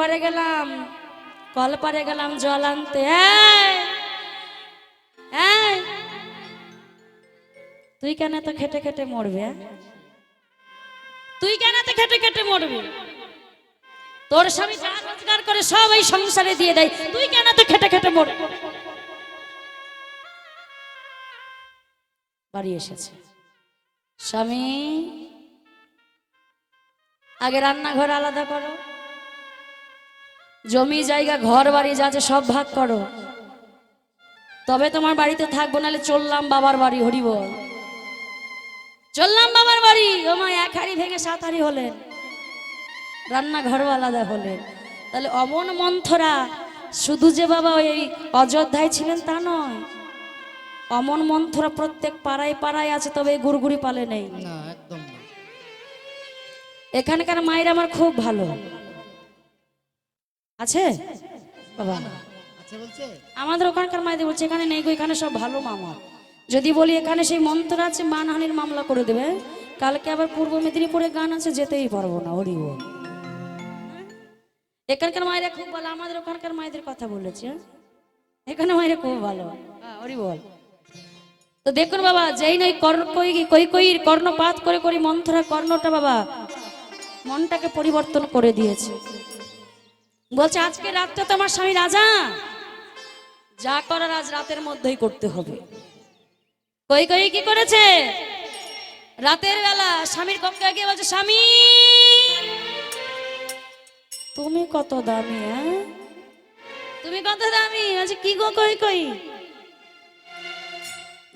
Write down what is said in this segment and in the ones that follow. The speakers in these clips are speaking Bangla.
পারে গেলাম, কল পারে গেলাম জল আনতে! তুই কেন তো খেটে খেটে মরবে হ্যাঁ? তুই কেন তো খেটে খেটে মরবি তোর স্বামী যা রোজগার করে সব এই সংসারে দিয়ে দেয়, তুই কেন তো খেটে খেটে মরবি বাড়ি এসেছে স্বামী, আগে রান্নাঘর আলাদা করো জমি জায়গা ঘর বাড়ি যা আছে সব ভাগ করো। তবে তোমার বাড়িতে থাকব নাহলে চললাম বাবার বাড়ি হরি বল চললাম বাবার বাড়ি। ও মা এক হাড়ি ভেঙে সাত হাড়ি হলেন। রান্নাঘরও আলাদা হলেন। তাহলে অমন মন্থরা শুধু যে বাবা ওই অযোধ্যায় ছিলেন তা নয় অমন মন্থরা প্রত্যেক পাড়ায় পাড়ায় আছে তবে এই গুড়গুড়ি পালে নেই। এখানকার মায়ের আমার খুব ভালো। আছে? বাবা আমাদের ওখানকার মায়েদের বলছে এখানে নেই গো এখানে সব ভালো মামা। যদি বলি এখানে সেই মন্ত্র আছে মানহানির মামলা করে দেবে। কালকে আবার পূর্ব মেদিনীপুরে গান আছে যেতেই পারব না হরি বল। এখানকার মায়েরা খুব ভালো আমাদের ওখানকার মায়েদের কথা বলেছে হ্যাঁ? এখানে মায়েরা খুব ভালো। হ্যাঁ, হরি বল। তো দেখুন বাবা যেই কর্ণ কই কই কইর কর্ণপাত করে করি মন্থরা কর্ণটা বাবা মনটাকে পরিবর্তন করে দিয়েছে। বলছে, আজকে রাতটা তো আমার স্বামী রাজা যা করার আজ রাতের মধ্যেই করতে হবে। কই কই, কি করেছে? রাতের বেলা স্বামীর কক্ষে গিয়ে বলছে, স্বামী, তুমি কত দামি হ্যাঁ? তুমি কত দামি? বলছে কি গো, কই কই?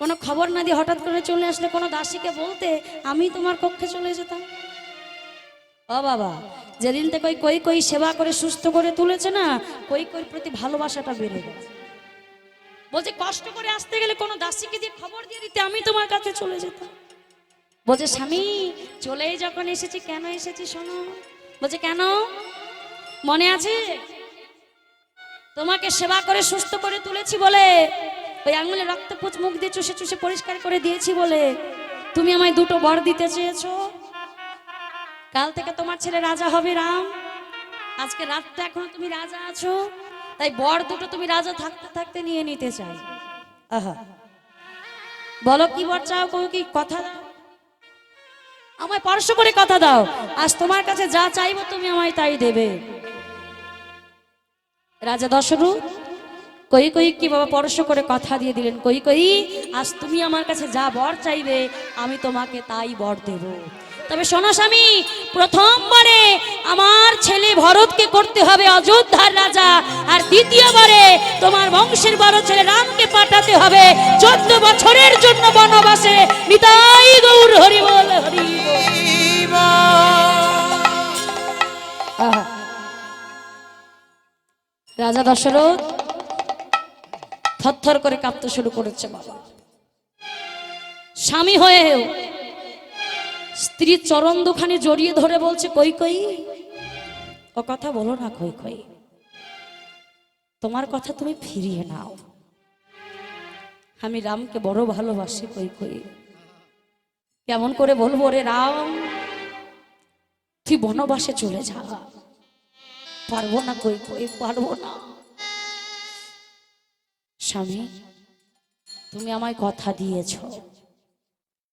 কোনো খবর না দিয়ে হঠাৎ করে চলে আসলে কোনো দাসীকে বলতে আমি তোমার কক্ষে চলে যেতাম। ও বাবা যেদিন থেকে ওই কই কই সেবা করে, সুস্থ করে তুলেছে না, কই কই প্রতি ভালোবাসাটা বেড়ে গেছে। বলছে, কষ্ট করে আসতে গেলে কোনো দাসীকে দিয়ে খবর দিয়ে দিতে আমি তোমার কাছে চলে যেতাম। বলছে, স্বামী চলেই যখন এসেছি, কেন এসেছি শোনো? বলছে, কেন? মনে আছে? তোমাকে সেবা করে, সুস্থ করে তুলেছি বলে, ওই আঙুলে রক্তপুচ, মুখ দিয়ে চুষে চুষে পরিষ্কার করে দিয়েছি বলে। তুমি আমায় দুটো বর দিতে চেয়েছো? কাল থেকে তোমার ছেলে রাজা হবে, রাম। আজকে রাতটা এখনও তুমি রাজা আছো, তাই বর দুটো তুমি রাজা থাকতে থাকতে নিয়ে নিতে চাই। আহা। বলো কি বর চাও কই কি কথা আমায় পরশ করে কথা দাও। আজ তোমার কাছে যা চাইব তুমি আমায় তাই দেবে। রাজা দশরু, কই কই কি বাবা পরশ করে কথা দিয়ে দিলেন। কই কই, আজ তুমি আমার কাছে যা বর চাইবে, আমি তোমাকে তাই বর দেব। তবে শোনো স্বামী, প্রথমবারে আমার ছেলে ভরতকে করতে হবে অযোধ্যার রাজা, আর দ্বিতীয়বারে তোমার বংশের বড় ছেলে রামকে পাঠাতে হবে চোদ্দ বছরের জন্য বনবাসে। নিতাই গৌর হরি বল রাজা দশরথ থরথর করে কাঁপতে শুরু করেছে বাবা। স্বামী হয়েও স্ত্রীর চরণ দুখানি জড়িয়ে ধরে বলছে, কই কই? ও কথা বলো না, কই কই? তোমার কথা তুমি ফিরিয়ে নাও। আমি রামকে বড় ভালোবাসি, কই কই? কেমন করে বলব রে রাম? তুই বনবাসে চলে যা। পারব না, কই কই, পারব না। স্বামী, তুমি আমায় কথা দিয়েছ।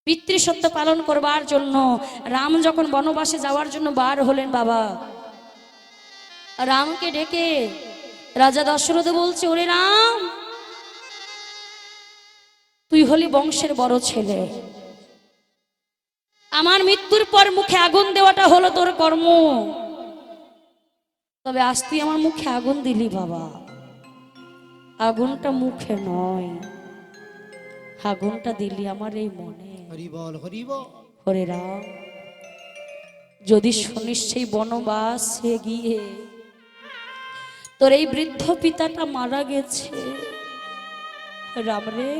পিতৃসত্য পালন করবার জন্য, রাম যখন বনবাসে যাওয়ার জন্য বার হলেন বাবা। রামকে ডেকে রাজা দশরথ বলছে, ওরে রাম, তুই হলি বংশের বড় ছেলে। আমার মৃত্যুর পর মুখে আগুন দেওয়াটা হলো তোর কর্ম। তবে আজ তুই আমার মুখে আগুন দিলি বাবা। আগুনটা মুখে নয়, আগুনটা দিলি আমার এই মনে। হরি রাম। যদি শুনিস সেই বনবাসে গিয়ে তোর এই বৃদ্ধ পিতাটা মারা গেছে। রাম রে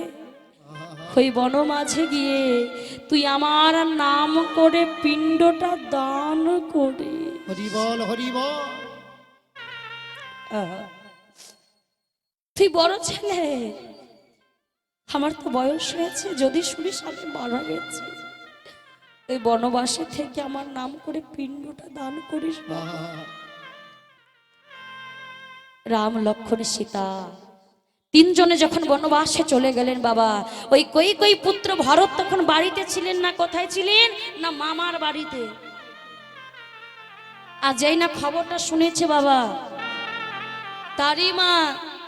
ওই বন মাঝে গিয়ে তুই আমার নাম করে পিণ্ডটা দান করে। তুই বড় ছেলে আমার তো বয়স হয়েছে, যদি শুনিস আমি মারা গেছি। ওই বনবাসে থেকে আমার নাম করে পিণ্ডটা দান করিস। রাম লক্ষণ সীতা, তিনজনে যখন বনবাসে চলে গেলেন বাবা, ওই কই কই পুত্র ভরত তখন বাড়িতে ছিলেন না, কোথায় ছিলেন? না মামার বাড়িতে। আর যেই না খবরটা শুনেছে বাবা। তারই মা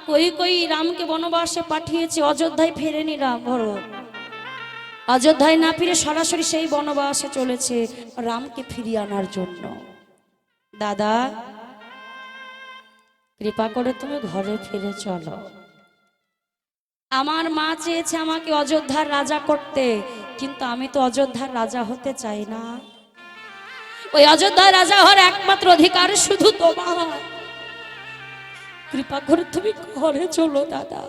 কই কই রামকে বনবাসে পাঠিয়েছে, অযোধ্যায় ফেরেনি রাম ভরত অযোধ্যায় না ফিরে সরাসরি সেই বনবাসে চলেছে রামকে ফিরিয়ে আনার জন্য। দাদা, কৃপা করে তুমি ঘরে ফিরে চলো। আমার মা চেয়েছে আমাকে অযোধ্যার রাজা করতে, কিন্তু আমি তো অযোধ্যার রাজা হতে চাই না। ওই অযোধ্যার রাজা হওয়ার একমাত্র অধিকার শুধু তোমার। কৃপা করে তুমি ঘরে চলো, দাদা।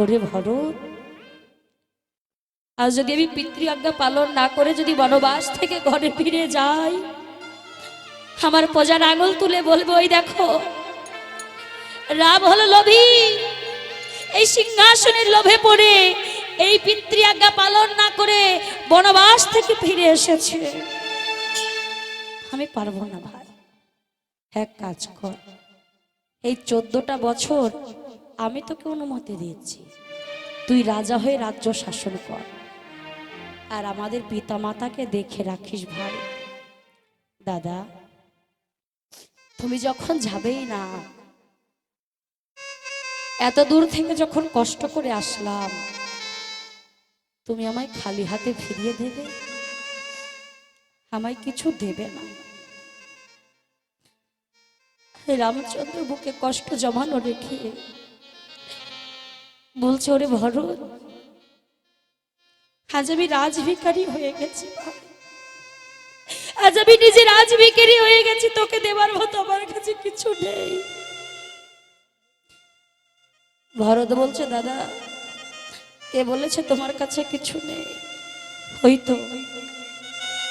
ওরে ভরত আর যদি আমি পিতৃ আজ্ঞা পালন না করে যদি বনবাস থেকে ঘরে ফিরে যাই, আমার প্রজার আঙুল তুলে বলব ওই দেখো, রাম হলো লোভী। এই সিংহাসনের লোভে পড়ে এই পিতৃ আজ্ঞা পালন না করে বনবাস থেকে ফিরে এসেছে। আমি পারব না ভাই, এক কাজ কর। এই চোদ্দটা বছর আমি তোকে অনুমতি দিয়েছি। তুই রাজা হয়ে রাজ্য শাসন কর। আর আমাদের পিতা মাতাকে দেখে রাখিস ভাই। দাদা, তুমি যখন যাবেই না, এত দূর থেকে যখন কষ্ট করে আসলাম, তুমি আমায় খালি হাতে ফিরিয়ে দেবে? আমায় কিছু দেবে না। রামচন্দ্র, বুকে কষ্ট জমানো রেখে। বলছে, ওরে ভরত, আজ আমি রাজভিকারী হয়ে গেছি আজ আমি নিজে রাজভিকারী হয়ে গেছি, তোকে দেবার মতো আমার কাছে কিছু নেই। ভরত বলছে, দাদা, কে বলেছে তোমার কাছে কিছু নেই? হয়তো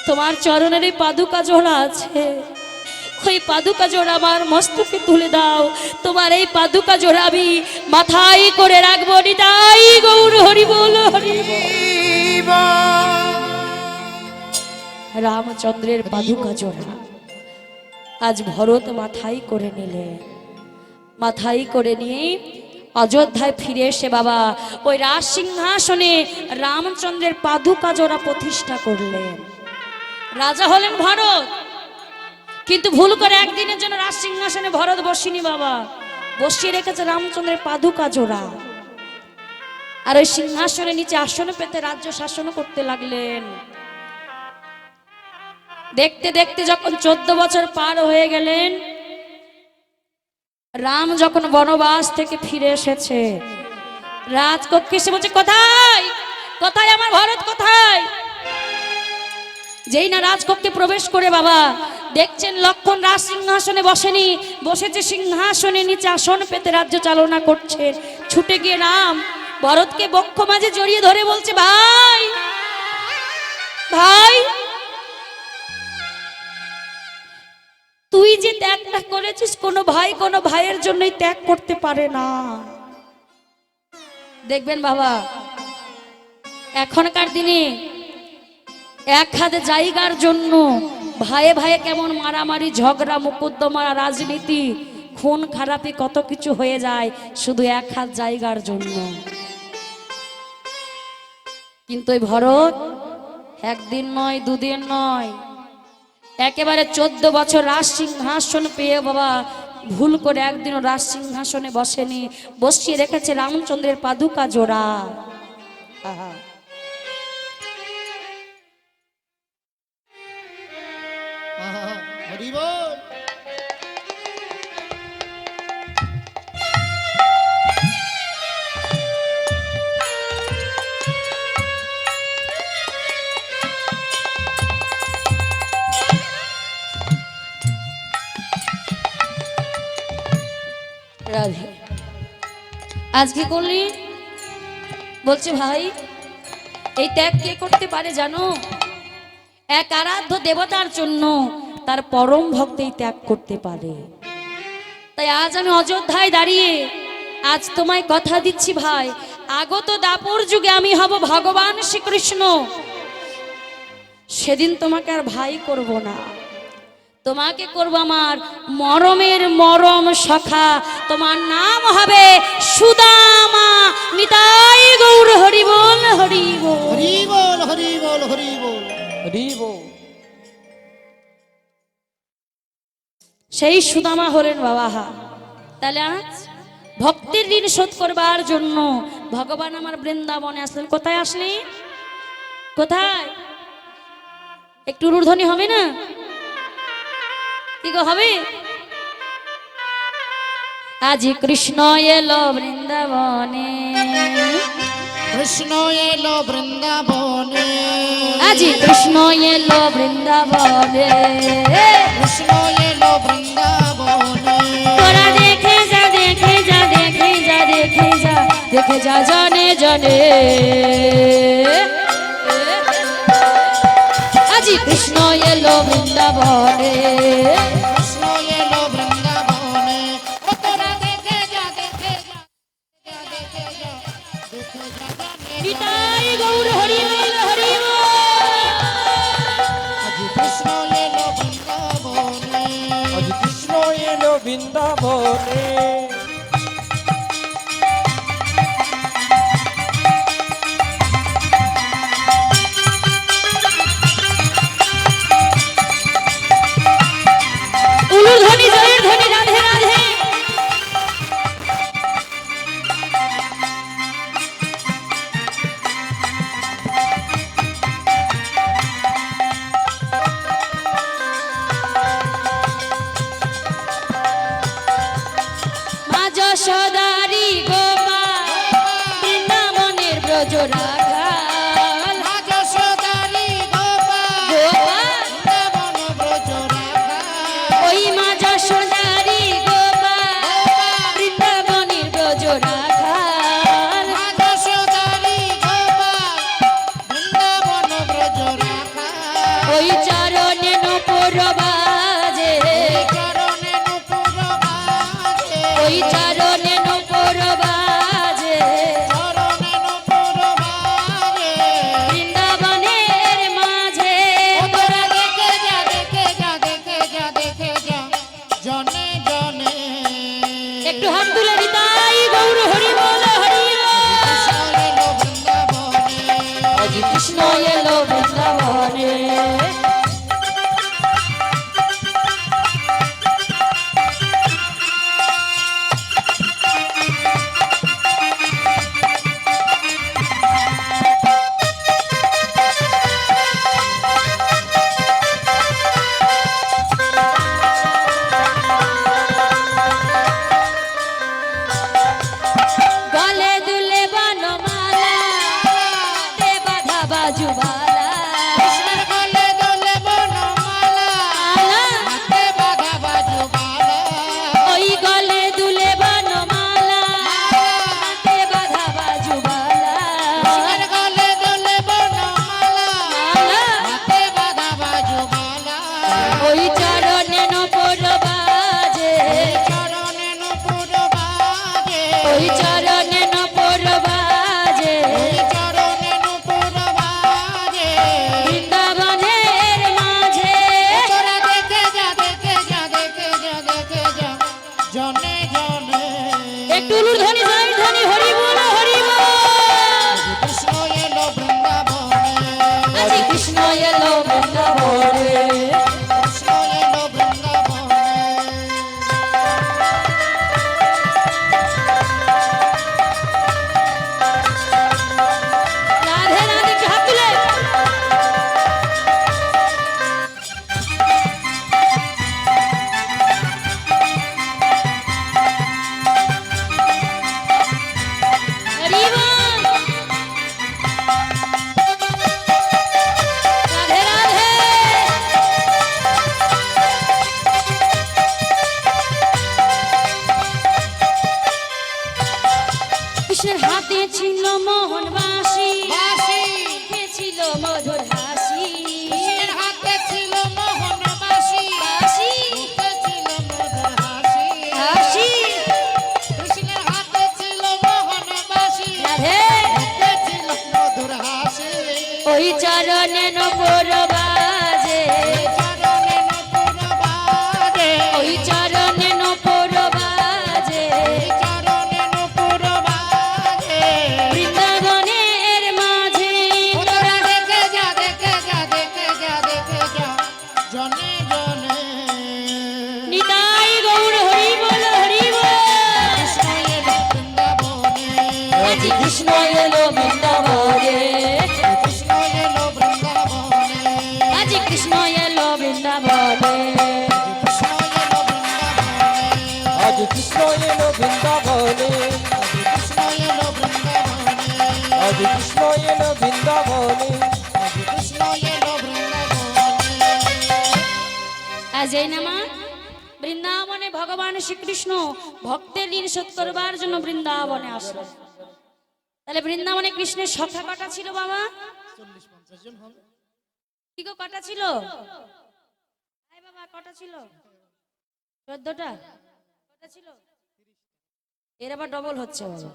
তোমার চরণের এই পাদুকা জোড়া আছে। ওই পাদুকা জোড়া আমার মস্তকে তুলে দাও। তোমার এই পাদুকা জোড়া আমি মাথায় করে রাখব, নিতাই গৌর হরি বল, হরি রামচন্দ্রের পাদুকা জোড়া আজ ভরত মাথায় করে নিলে। মাথায় করে নিয়ে অযোধ্যায় ফিরে এসে বাবা, ওই রাজ সিংহাসনে রামচন্দ্রের পাদুকা জোড়া প্রতিষ্ঠা করলেন। রাজা হলেন ভরত। কিন্তু ভুল করে একদিনের জন্য রাজ সিংহাসনে ভরত বসিনি বাবা। বসিয়ে রেখেছে রামচন্দ্রের পাদুকা জোড়া। আর ওই সিংহাসনের নিচে আসন পেতে রাজ্য শাসন করতে লাগলেন। দেখতে দেখতে যখন চোদ্দ বছর পার হয়ে গেলেন, রাম যখন বনবাস থেকে ফিরে এসেছে, রাজকক্ষে এসে বলছে, কোথায়? কোথায় আমার ভরত? কোথায়? যেই না রাজকক্ষে প্রবেশ করে বাবা দেখছেন লক্ষণ রাজ সিংহাসনে বসেনি, বসেছে সিংহাসনে, নিচে আসন পেতে রাজ্য চালনা করছে। ছুটে গিয়ে রাম, ভরতকে বক্ষ মাঝে জড়িয়ে ধরে বলছে, ভাই ভাই, তুই যে ত্যাগটা করেছিস, কোনো ভাই কোনো ভাইয়ের জন্যই ত্যাগ করতে পারে না। দেখবেন বাবা, এখনকার দিনে এক হাতে জায়গার জন্য ভাইয়ে ভাইয়ে কেমন মারামারি, ঝগড়া মুকুদ্দমা রাজনীতি, খুন খারাপি কত কিছু হয়ে যায় শুধু এক হাত জায়গার জন্য। কিন্তু ওই ভরত একদিন নয়, দুদিন নয়, একেবারে চোদ্দ বছর রাজ সিংহাসন পেয়ে বাবা ভুল করে একদিনও রাজ সিংহাসনে বসেনি, বসিয়ে রেখেছে রামচন্দ্রের পাদুকা জোড়া। আজকে করলি? বলছে, ভাই, এই ত্যাগ কে করতে পারে জানো? এক আরাধ্য দেবতার জন্য তার পরম ভক্ত এই ত্যাগ করতে পারে। তাই আজ আমি অযোধ্যায় দাঁড়িয়ে আজ তোমায় কথা দিচ্ছি, ভাই। আগত দাপর যুগে আমি হব ভগবান শ্রীকৃষ্ণ। সেদিন তোমাকে আর ভাই করব না। তোমাকে করব আমার মরমের মরম সখা। তোমার নাম হবে সুদামা। নিতাই গৌর হরি বল হরি বল হরি বল হরি বল হরি বল হরি বল সেই সুদামা হলেন বাবাহা তাহলে আজ ভক্তের ঋণ শোধ করবার জন্য ভগবান আমার বৃন্দাবনে আসলেন। কোথায় আসলি? কোথায়? একটু রূর্ধ্বনি হবে না? কি আজি কৃষ্ণ এলো বৃন্দাবনে। কৃষ্ণ এলো বৃন্দাবনে। আজি কৃষ্ণ এলো বৃন্দাবনে। কৃষ্ণ এলো বৃন্দাবনে। তোরা দেখে যা দেখে যা দেখে যা দেখে যা দেখে যা জনে জনে। গোবিন্দাবনে পরিচয় এলো বৃন্দাবনে। আজ কৃষ্ণ এলো বৃন্দাবনে। আজ নামা বৃন্দাবনে ভগবান শ্রীকৃষ্ণ ভক্তের ঋণ শোধ করবার জন্য বৃন্দাবনে আসলো তাহলে বৃন্দাবনে কৃষ্ণের সখা কটা ছিল বাবা? কি গো, কটা ছিল? বাবা, কটা ছিল? চোদ্দটা? কটা ছিল? এর আবার ডবল হচ্ছে। বাবা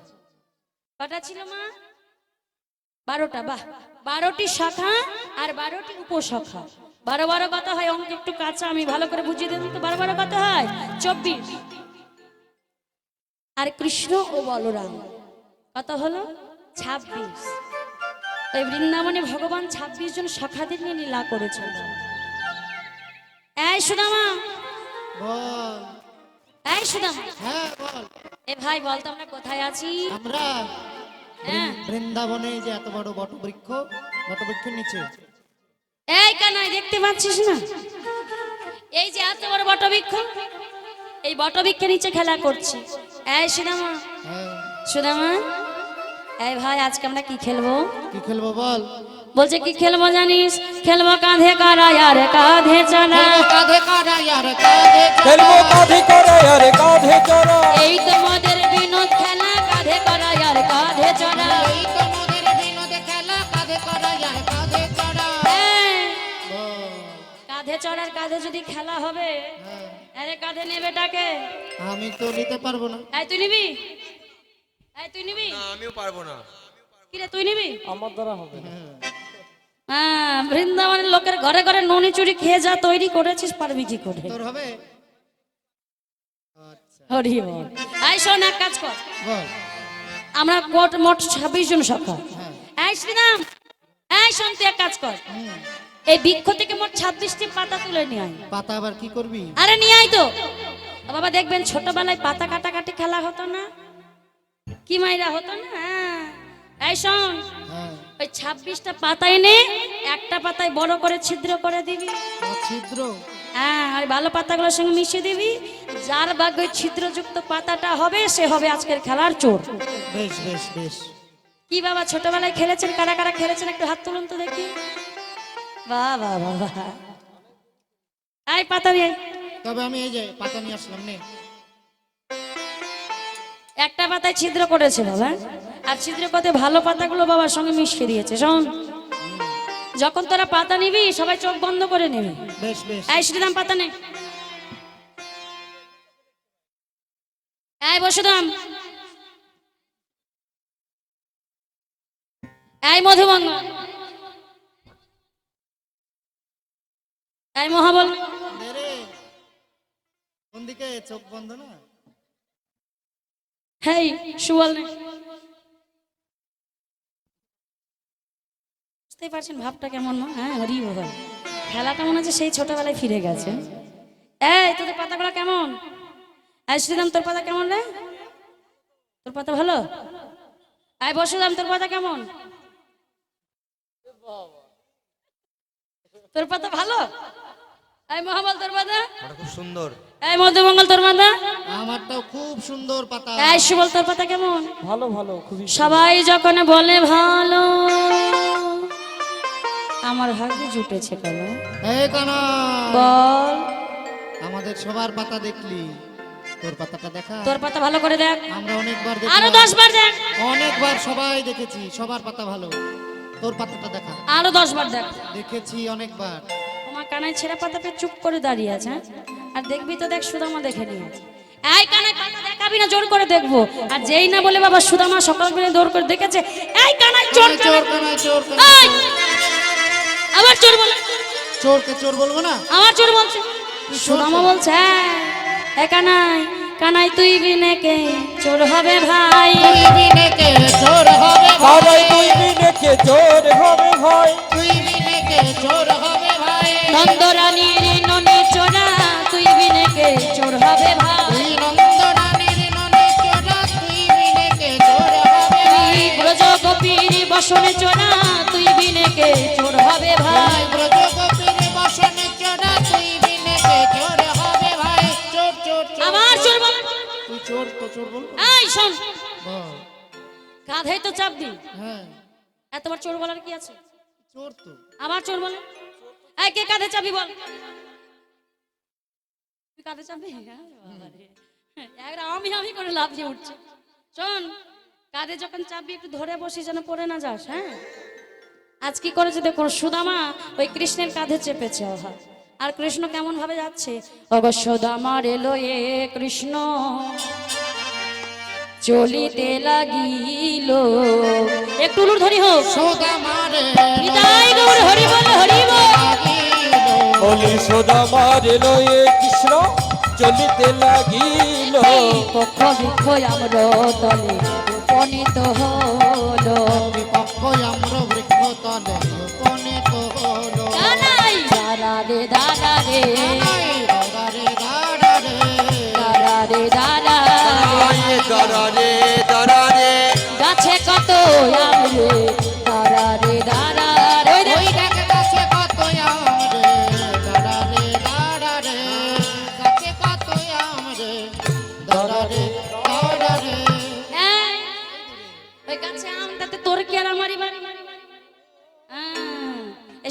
কটা ছিল মা? বারোটা, বাহ। বারোটি শাখা আর বারোটি উপশাখা। বারো বারো কত হয়, অঙ্ক একটু কাঁচা, আমি ভালো করে বুঝিয়ে দিন তো। বারো বারো কত হয়? চব্বিশ। আর কৃষ্ণ ও বলরাম, কত হলো? ছাব্বিশ। এই বৃন্দাবনে ভগবান ছাব্বিশ জন শাখাদের নিয়ে লীলা করেছেন। এই সুদামা। বল। এই সুদামা। হ্যাঁ বল। এ ভাই বলতো আমরা কোথায় আছি? আমরা হ্যাঁ। বৃন্দাবনে যে এত বড় বটবৃক্ষ বটবৃক্ষের নিচে। এই কানাই দেখতে পাচ্ছিস না? এই যে এত বড় বটবৃক্ষ এই বটবৃক্ষের নিচে খেলা করছি। এই সুদামা। হ্যাঁ। সুদামা এই ভাই আজকে আমরা কি খেলব? কি খেলব বল? বলছে কি খেলব জানিস? খেলব কাঁধে কারা আর কাঁধে চালা খেলব কাঁধে কাঁধা আর কাঁধে খেলব কাঁধে করে আরে কাঁধে চড়া। এই তো মোদের বিনোদ খেলা কাঁধে করা আর কাঁধে চড়া। এই তো মোদের খেলা কাঁধে করা আর কাঁধে চড়া। কাঁধে চড়ার কাঁধে যদি খেলা হবে হ্যাঁ। আরে কাঁধে নেবেটাকে আমি তো নিতে পারব না। এই তুই নিবি? এই তুই নিবি? আমিও পারব না। কিরে তুই নিবি? আমার দ্বারা হবে না। হ্যাঁ বৃন্দাবনের লোকের ঘরে ঘরে ননি চুরি খেয়ে যা তৈরি করেছিস পারবি কি করে? তোর হবে? আচ্ছা। হরি বল। এই শোন এক কাজ কর। আমরা মোট মোট ছাব্বিশ জন সখা। হ্যাঁ। এই শ্রীরাম এই শোন তুই এক কাজ কর। এই বৃক্ষ থেকে মোট ছাব্বিশটি পাতা তুলে নিয়ে আয়। পাতা আবার কি করবি? আরে নিয়ে আয় তো। বাবা দেখবেন ছোটবেলায় পাতা কাটাকাটি খেলা হতো না? কি মাইরা হতো না? হ্যাঁ। এই শোন হ্যাঁ। ওই ছাব্বিশটা পাতা এনে একটা পাতায় বড় করে ছিদ্র করে দিবি। ছিদ্র? হ্যাঁ আর ভালো পাতাগুলোর সঙ্গে মিশিয়ে দিবি। যার ভাগ্য ছিদ্রযুক্ত পাতাটা হবে সে হবে আজকের খেলার চোর। বেশ বেশ বেশ। কি বাবা ছোটবেলায় খেলেছেন? কারা কারা খেলেছেন? একটু হাত তুলুন তো দেখি। বাহ বাহ বাহ বাহ আয় পাতা নিয়ে তবে আমি এই যে পাতা নিয়ে আসলাম নে। একটা পাতায় ছিদ্র করেছে বাবা আর ছিদ্র করতে ভালো পাতাগুলো বাবার সঙ্গে মিশিয়ে দিয়েছে শোন। যখন তোরা পাতা নিবি সবাই চোখ বন্ধ করে নিবি। এই শ্রীরাম পাতা নে। এই বসুদাম। এই মধুবঙ্গ এই মহাবল। কোন দিকে? চোখ বন্ধ না? সুবল নে বুঝতেই পারছেন ভাবটা কেমন না হ্যাঁ হরি ভগবান খেলাটা মনে হচ্ছে সেই ছোটবেলায় ফিরে গেছে। এই, তোদের পাতাগুলো কেমন? এই শ্রীরাম তোর পাতা কেমন রে? তোর পাতা ভালো? এই বসুরাম তোর পাতা কেমন? তোর পাতা ভালো? এই মহাবল তোর পাতা? খুব সুন্দর। এই মধ্যমঙ্গল তোর পাতা? আমারটাও খুব সুন্দর পাতা। এই সুবল তোর পাতা কেমন? ভালো ভালো খুবই সবাই যখন বলে ভালো আমার ভাগ্যে জুটেছে কেন? এই কানা। বল। আমাদের সবার পাতা দেখলি। তোর পাতাটা দেখা। তোর পাতা ভালো করে দেখ। আমরা অনেকবার আরও বার দেখ। অনেকবার সবাই দেখেছি সবার পাতা ভালো। তোর পাতাটা দেখা। আরও দশ বার দেখ। দেখেছি অনেকবার। কানায় ছেঁড়া পাতাটা চুপ করে দাঁড়িয়ে আছে হ্যাঁ? আর দেখবি তো দেখ সুদামা দেখে নিয়েছে এই কানায় পাতা দেখাবি না জোর করে দেখব। আর যেই না বলে বাবা সুদামা সকাল বেলা দৌড় করে দেখেছে এই কানায় চোর চোর কানায়- কানায় চোর! কানায় আবার চোর বলে চোরকে চোর বলব না? আমার চোর বলছে। সুদামা বলছে হ্যাঁ এ কানাই কানাই তুই বিনে কে? চোর হবে ভাই। তুই বিনে কে? চোর হবে ভাই। তুই বিনে কে? জোর হবে ভাই। তুই বিনে কে? চোর হবে নন্দরানীর ননি চোরা তুই বিনে কে চোর হবে ভাই? নন্দরানীর ননে চোরা তুই বিনে কে চোর হবে তুই ভাই? বসনে চোরা তুই বিনেকে চোর হবে ভাই? ব্রজগোপীর বসনে চড়া তুই বিনে কে চোর হবে ভাই? চোর চোর চোর। আবার চোর বল। তুই চোর তো চোর বল। এই শোন। কাঁধে তো চাপ দি হ্যাঁ। এতবার চোর বলার কি আছে? চোর তো। আবার চোর বলে। এই কে কাঁধে চাবি বল। তুই কাঁধে চাবি? হ্যাঁ, বাবারে। আমি আমি করে লাভ দিয়ে উঠছে। শোন কাঁধে যখন চাবি একটু ধরে বসি যেন পড়ে না যাস হ্যাঁ? আজ কি করেছে দেখো সুদামা ওই কৃষ্ণের কাঁধে চেপেছে ওহা। আর কৃষ্ণ কেমন ভাবে যাচ্ছে? অগ সুদামার এলো এ কৃষ্ণ চলিতে লাগিল। একটু ধরি হোক। সোদা মারে গৌর হরি বল হরি বল। বলি সোদা মারিল এ কৃষ্ণ চলিতে লাগিল। পক্ষ বৃক্ষ আমর তলে উপনীত হলো। বিপক্ষ আম্র বৃক্ষ তলে উপনীত হলো। দাদা রে দাদা রে। নাই দাদা রে দাদা রে। দাদা রে দাদা রে। দাঁড়ারে দাঁড়ারে গাছে কত আম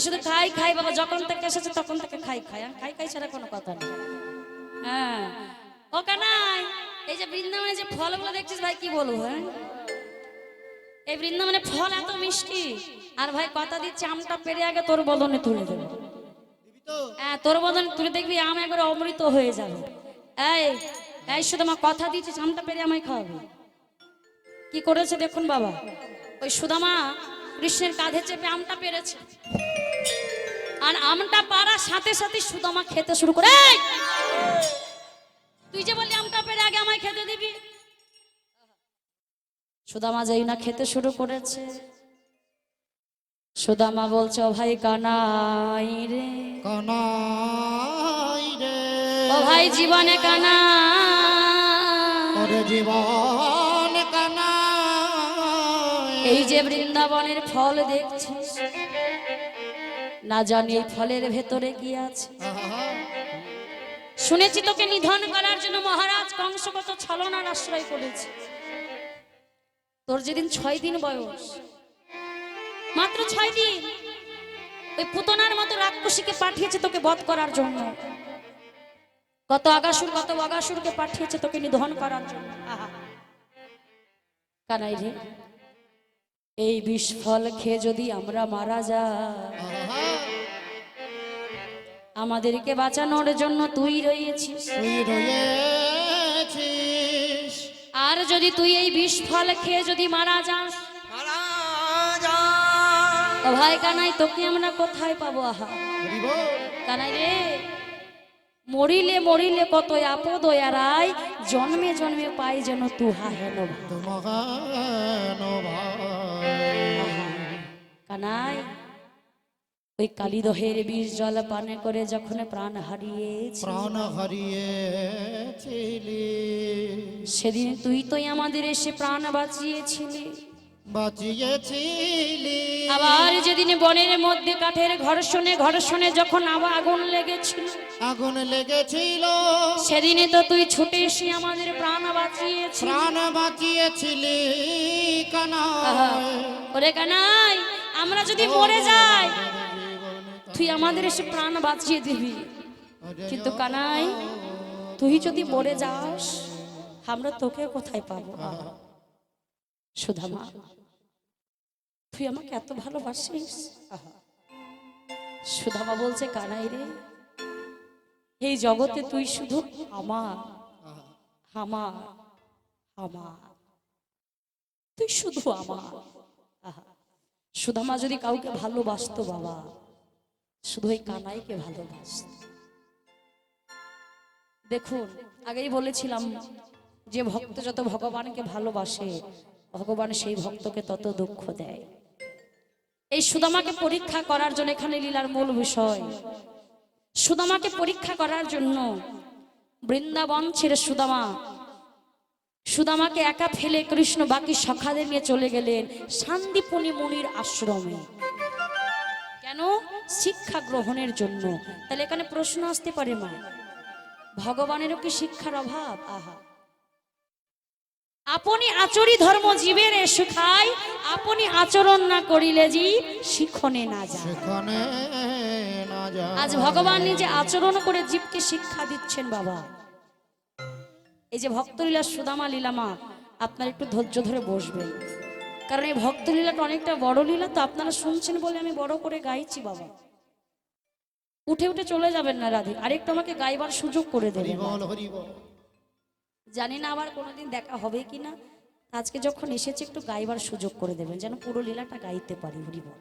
শুধু খাই খাই, বাবা, যখন থেকে এসেছে তখন থেকে খাই খাই। আর খাই খাই ছাড়া কোনো কথা নেই। হ্যাঁ। ও কানাই এই যে বৃন্দাবনে যে ফলগুলো দেখছিস ভাই, কি বলব হ্যাঁ? এই বৃন্দাবনে ফল এত মিষ্টি। আর ভাই কথা দিচ্ছে, আমটা পেরে আগে তোর বদনে তুলে দেবে। হ্যাঁ তোর বদনে তুলে দেখবি, আম একবার অমৃত হয়ে যাবে। এই এই শুধু আমার কথা দিচ্ছিস, আমটা পেরে আমায় খাওয়াবে। কি করেছে দেখুন বাবা। ওই সুদামা কৃষ্ণের কাঁধে চেপে আমটা পেরেছে। আর আমটা পারার সাথে সাথে সুদামা খেতে শুরু করে। তুই যে বললি আমটা পেরে আগে আমায় খেতে দিবি। সুদামা যেই না খেতে শুরু করেছে। সুদামা বলছে ও ভাই কানাই রে। কানাই রে। ও ভাই জীবনে কানা ওরে জীবন কানাই। এই যে বৃন্দাবনের ফল দেখছিস না জানি এই ফলের ভেতরে কি আছে। শুনেছি তোকে নিধন করার জন্য মহারাজ কংস কত ছলনার আশ্রয় করেছে। তোর যেদিন ছয় দিন বয়স মাত্র ছয় দিন ওই পুতনার মতো রাক্ষসীকে পাঠিয়েছে তোকে বধ করার জন্য। কত আগাসুর কত আগাসুরকে পাঠিয়েছে তোকে নিধন করার জন্য। কানাই রে এই বিষ ফল খেয়ে যদি আমরা মারা আহা, আমাদেরকে বাঁচানোর জন্য তুই রয়েছিস। আর যদি তুই এই বিষ ফল খেয়ে যদি মারা যাস ভাই কানাই তোকে আমরা কোথায় পাবো? আহা। কানাই রে মরিলে মরিলে কত আপদ আরাই জন্মে জন্মে পাই যেন তুহা হেন কানাই ওই কালিদহের বিষ জল পানে করে যখন প্রাণ হারিয়ে প্রাণ হারিয়েছিলি। সেদিন তুই তো আমাদের এসে প্রাণ বাঁচিয়েছিলি। বাঁচিয়েছিলি। আবার যেদিন বনের মধ্যে কাঠের ঘর্ষণে ঘর্ষণে যখন আবার আগুন লেগেছিল। আগুন লেগেছিল। সেদিনে তো তুই ছুটে এসে আমাদের প্রাণ বাঁচিয়েছিস প্রাণ বাঁচিয়েছিলি কানা আহা, ওরে কানাই আমরা যদি মরে যাই তুই আমাদের এসে প্রাণ বাঁচিয়ে দিবি কিন্তু কানাই, তুই যদি মরে যাস, আমরা তোকে কোথায় পাবো সুধামা, তুই আমাকে এত ভালোবাসিস। সুধামা বলছে, কানাই রে, এই জগতে তুই শুধু আমার আমার আমার তুই শুধু আমার। সুদামা যদি কাউকে ভালোবাসতো, বাবা শুধু ওই কানাইকে ভালোবাসত। দেখুন, আগেই বলেছিলাম যে ভক্ত যত ভগবানকে ভালোবাসে, ভগবান সেই ভক্তকে তত দুঃখ দেয়। এই সুদামাকে পরীক্ষা করার জন্য এখানে লীলার মূল বিষয়। সুদামাকে পরীক্ষা করার জন্য বৃন্দাবন ছেড়ে সুদামা, সুদামাকে একা ফেলে কৃষ্ণ বাকি সখাদের নিয়ে চলে গেলেন শান্তিপনি মুনির আশ্রমে। কেন শিক্ষা গ্রহণের জন্য? তাহলে এখানে প্রশ্ন আসতে পারে মা। ভগবানেরও কি শিক্ষার অভাব? আহা। আপনি আচরি ধর্ম জীবের সুখাই আপনি আচরণ না করিলে জি শিখনে না যায়। আজ ভগবান নিজে আচরণ করে জীবকে শিক্ষা দিচ্ছেন বাবা। এই যে ভক্তলীলা সুদামা লীলামা আপনার একটু ধৈর্য ধরে বসবেন। কারণ এই ভক্তলীলাটা অনেকটা বড় লীলা তো আপনারা শুনছেন বলে আমি বড় করে গাইছি বাবা। উঠে উঠে চলে যাবেন না রাধে আরেকটু আমাকে গাইবার সুযোগ করে দেবেন। জানি না আবার কোনোদিন দেখা হবে কি না আজকে যখন এসেছে একটু গাইবার সুযোগ করে দেবেন যেন পুরো লীলাটা গাইতে পারি হরিবল